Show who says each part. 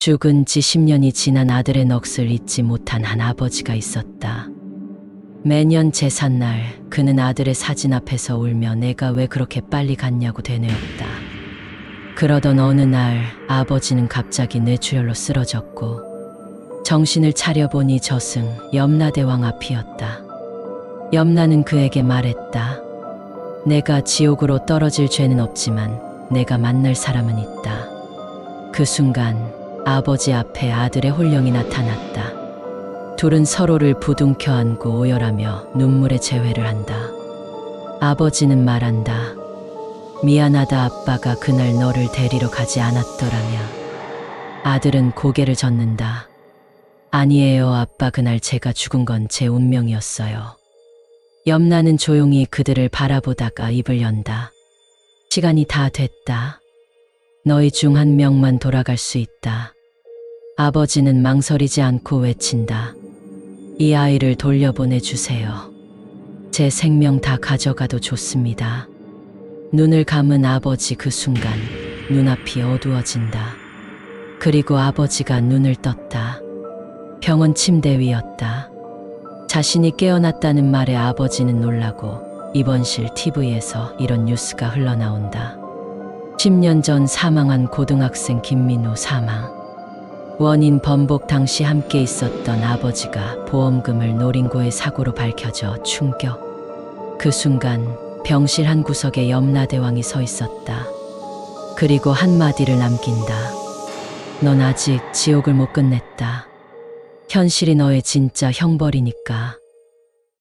Speaker 1: 죽은 지 10년이 지난 아들의 넋을 잊지 못한 한 아버지가 있었다. 매년 제삿날 그는 아들의 사진 앞에서 울며 내가 왜 그렇게 빨리 갔냐고 되뇌었다. 그러던 어느 날 아버지는 갑자기 뇌출혈로 쓰러졌고 정신을 차려보니 저승 염라대왕 앞이었다. 염라는 그에게 말했다. 내가 지옥으로 떨어질 죄는 없지만 내가 만날 사람은 있다. 그 순간 아버지 앞에 아들의 홀령이 나타났다. 둘은 서로를 부둥켜 안고 오열하며 눈물의 재회를 한다. 아버지는 말한다. 미안하다 아빠가 그날 너를 데리러 가지 않았더라며. 아들은 고개를 젓는다. 아니에요 아빠 그날 제가 죽은 건 제 운명이었어요. 염라는 조용히 그들을 바라보다가 입을 연다. 시간이 다 됐다. 너희 중 한 명만 돌아갈 수 있다. 아버지는 망설이지 않고 외친다. 이 아이를 돌려보내 주세요. 제 생명 다 가져가도 좋습니다. 눈을 감은 아버지 그 순간 눈앞이 어두워진다. 그리고 아버지가 눈을 떴다. 병원 침대 위였다. 자신이 깨어났다는 말에 아버지는 놀라고 입원실 TV에서 이런 뉴스가 흘러나온다. 10년 전 사망한 고등학생 김민호 사망. 원인 번복 당시 함께 있었던 아버지가 보험금을 노린 거의 사고로 밝혀져 충격. 그 순간 병실 한 구석에 염라대왕이 서 있었다. 그리고 한마디를 남긴다. 넌 아직 지옥을 못 끝냈다. 현실이 너의 진짜 형벌이니까.